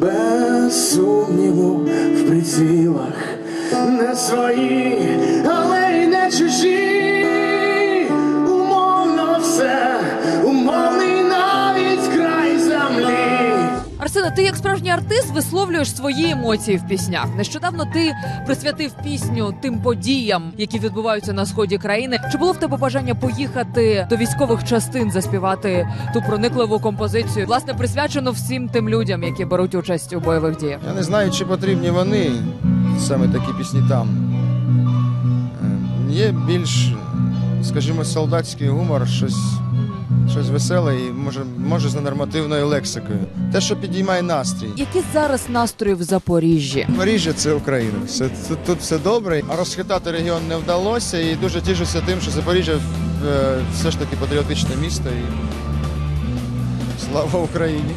Без сумніву в прицілах не свої, але Арсена, ти як справжній артист висловлюєш свої емоції в піснях. Нещодавно ти присвятив пісню тим подіям, які відбуваються на сході країни. Чи було в тебе бажання поїхати до військових частин заспівати ту проникливу композицію, власне, присвячену всім тим людям, які беруть участь у бойових діях? Я не знаю, чи потрібні вони, саме такі пісні там. Е, Є більш, скажімо, солдатський гумор, щось, щось веселе і може, може з ненормативною лексикою. Те, що підіймає настрій. Які зараз настрої в Запоріжжі? Запоріжжя це Україна. Все, тут, тут все добре. А розхитати регіон не вдалося. І дуже тішуся тим, що Запоріжжя е, все ж таки патріотичне місто. І слава Україні!